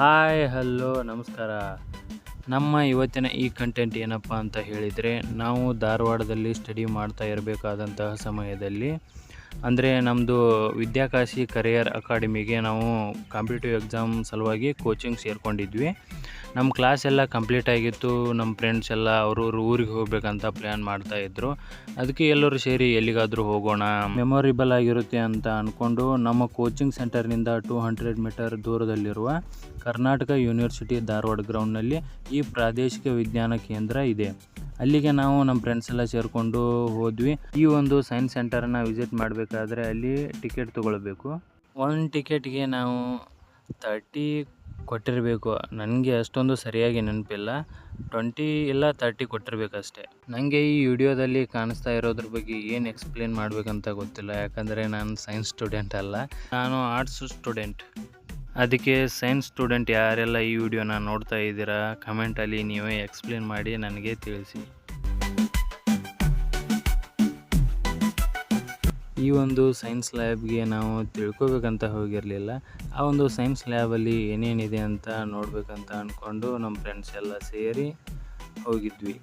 Hi, hello, ನಮಸ್ಕಾರ. ನಮ್ಮ ಇವತ್ತಿನ ಈ ಕಂಟೆಂಟ್ ಏನಪ್ಪ ಅಂತ ಹೇಳಿದರೆ, ನಾವು ಧಾರವಾಡದಲ್ಲಿ ಸ್ಟಡಿ ಮಾಡ್ತಾ ಇರಬೇಕಾದಂತಹ ಸಮಯದಲ್ಲಿ, ಅಂದರೆ ನಮ್ಮದು ವಿದ್ಯಾಕಾಶಿ ಕರಿಯರ್ ಅಕಾಡೆಮಿಗೆ ನಾವು ಕಾಂಪಿಟೇಟಿವ್ ಎಕ್ಸಾಮ್ ಸಲುವಾಗಿ ಕೋಚಿಂಗ್ ಸೇರ್ಕೊಂಡಿದ್ವಿ. ನಮ್ಮ ಕ್ಲಾಸ್ ಎಲ್ಲ ಕಂಪ್ಲೀಟ್ ಆಗಿತ್ತು, ನಮ್ಮ ಫ್ರೆಂಡ್ಸ್ ಎಲ್ಲ ಅವ್ರವ್ರ ಊರಿಗೆ ಹೋಗ್ಬೇಕಂತ ಪ್ಲ್ಯಾನ್ ಮಾಡ್ತಾಯಿದ್ರು ಅದಕ್ಕೆ ಎಲ್ಲರೂ ಸೇರಿ ಎಲ್ಲಿಗಾದರೂ ಹೋಗೋಣ ಮೆಮೊರಿಬಲ್ ಆಗಿರುತ್ತೆ ಅಂತ ಅಂದ್ಕೊಂಡು ನಮ್ಮ ಕೋಚಿಂಗ್ ಸೆಂಟರ್ನಿಂದ ಟೂ ಹಂಡ್ರೆಡ್ ಮೀಟರ್ ದೂರದಲ್ಲಿರುವ ಕರ್ನಾಟಕ ಯೂನಿವರ್ಸಿಟಿ ಧಾರವಾಡ ಗ್ರೌಂಡ್ನಲ್ಲಿ ಈ ಪ್ರಾದೇಶಿಕ ವಿಜ್ಞಾನ ಕೇಂದ್ರ ಇದೆ. ಅಲ್ಲಿಗೆ ನಾವು ನಮ್ಮ ಫ್ರೆಂಡ್ಸ್ ಎಲ್ಲ ಸೇರಿಕೊಂಡು ಹೋದ್ವಿ. ಈ ಒಂದು ಸೈನ್ಸ್ ಸೆಂಟರನ್ನ ವಿಸಿಟ್ ಮಾಡಬೇಕಾದ್ರೆ ಅಲ್ಲಿ ಟಿಕೆಟ್ ತೊಗೊಳ್ಬೇಕು. ಒಂದು ಟಿಕೆಟ್ಗೆ ನಾವು ತರ್ಟಿ ಕೊಟ್ಟಿರಬೇಕು. ನನಗೆ ಅಷ್ಟೊಂದು ಸರಿಯಾಗಿ ನೆನಪಿಲ್ಲ. ಟ್ವೆಂಟಿ ಇಲ್ಲ ತರ್ಟಿ ಕೊಟ್ಟಿರಬೇಕಷ್ಟೇ. ನನಗೆ ಈ ವಿಡಿಯೋದಲ್ಲಿ ಕಾಣಿಸ್ತಾ ಇರೋದ್ರ ಬಗ್ಗೆ ಏನು ಎಕ್ಸ್ಪ್ಲೇನ್ ಮಾಡಬೇಕಂತ ಗೊತ್ತಿಲ್ಲ. ಯಾಕಂದರೆ ನಾನು ಸೈನ್ಸ್ ಸ್ಟೂಡೆಂಟ್ ಅಲ್ಲ. ನಾನು ಆರ್ಟ್ಸ್ ಸ್ಟೂಡೆಂಟ್ ಅದಕ್ಕೆ ಸೈನ್ಸ್ ಸ್ಟೂಡೆಂಟ್ ಯಾರೆಲ್ಲ ಈ ವಿಡಿಯೋನ ನೋಡ್ತಾ ಇದ್ದೀರಾ ಕಮೆಂಟಲ್ಲಿ ನೀವೇ ಎಕ್ಸ್ಪ್ಲೇನ್ ಮಾಡಿ, ನನಗೆ ತಿಳಿಸಿ. ಈ ಒಂದು ಸೈನ್ಸ್ ಲ್ಯಾಬ್ಗೆ ನಾವು ತಿಳ್ಕೊಬೇಕಂತ ಹೋಗಿರಲಿಲ್ಲ. ಆ ಒಂದು ಸೈನ್ಸ್ ಲ್ಯಾಬಲ್ಲಿ ಏನೇನಿದೆ ಅಂತ ನೋಡಬೇಕಂತ ಅಂದ್ಕೊಂಡು ನಮ್ಮ ಫ್ರೆಂಡ್ಸ್ ಎಲ್ಲ ಸೇರಿ ಹೋಗಿದ್ವಿ.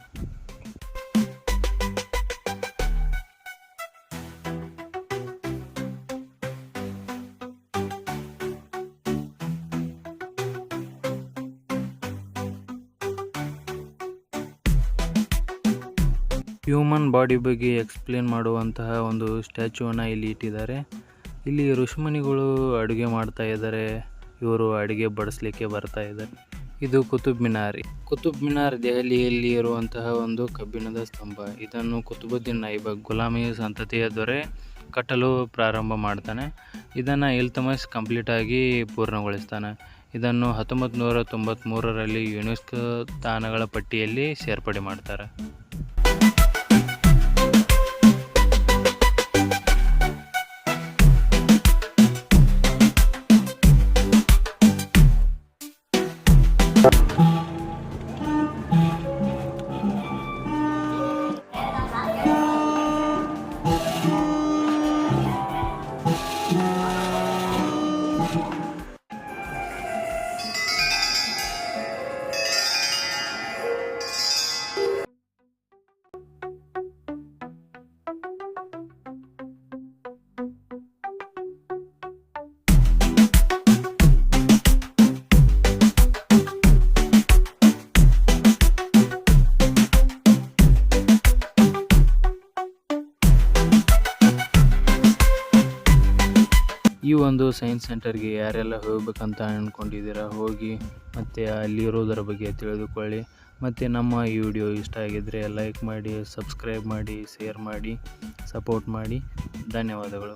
ಹ್ಯೂಮನ್ ಬಾಡಿ ಬಗ್ಗೆ ಎಕ್ಸ್ಪ್ಲೇನ್ ಮಾಡುವಂತಹ ಒಂದು ಸ್ಟ್ಯಾಚ್ಯೂವನ್ನು ಇಲ್ಲಿ ಇಟ್ಟಿದ್ದಾರೆ. ಇಲ್ಲಿ ಋಷಿಮುನಿಗಳು ಅಡುಗೆ ಮಾಡ್ತಾ ಇದ್ದಾರೆ. ಇವರು ಅಡುಗೆ ಬಡಿಸ್ಲಿಕ್ಕೆ ಬರ್ತಾ ಇದ್ದಾರೆ. ಇದು ಕುತುಬ್ ಮಿನಾರಿ. ಕುತುಬ್ ಮಿನಾರ್ ದೆಹಲಿಯಲ್ಲಿ ಇರುವಂತಹ ಒಂದು ಕಬ್ಬಿಣದ ಸ್ತಂಭ. ಇದನ್ನು ಕುತುಬುದ್ದೀನ್ ಐಬ ಗುಲಾಮಿ ಸಂತತಿಯ ದೊರೆ ಕಟ್ಟಲು ಪ್ರಾರಂಭ ಮಾಡ್ತಾನೆ. ಇದನ್ನು ಇಲ್ತಮಸ್ ಕಂಪ್ಲೀಟಾಗಿ ಪೂರ್ಣಗೊಳಿಸ್ತಾನೆ. ಇದನ್ನು ಹತ್ತೊಂಬತ್ತು ನೂರ ತೊಂಬತ್ತ್ಮೂರರಲ್ಲಿ ಯುನೆಸ್ಕೋ ತಾಣಗಳ ಪಟ್ಟಿಯಲ್ಲಿ ಸೇರ್ಪಡೆ ಮಾಡ್ತಾರೆ. ಈ ಒಂದು ಸೈನ್ಸ್ ಸೆಂಟರ್ಗೆ ಯಾರೆಲ್ಲ ಹೋಗಬೇಕಂತ ಅಂದ್ಕೊಂಡಿದ್ದೀರಾ ಹೋಗಿ ಮತ್ತು ಅಲ್ಲಿರೋದರ ಬಗ್ಗೆ ತಿಳಿದುಕೊಳ್ಳಿ. ಮತ್ತು ನಮ್ಮ ಈ ವಿಡಿಯೋ ಇಷ್ಟ ಆಗಿದ್ದರೆ ಲೈಕ್ ಮಾಡಿ ಸಬ್ಸ್ಕ್ರೈಬ್ ಮಾಡಿ ಶೇರ್ ಮಾಡಿ ಸಪೋರ್ಟ್ ಮಾಡಿ. ಧನ್ಯವಾದಗಳು.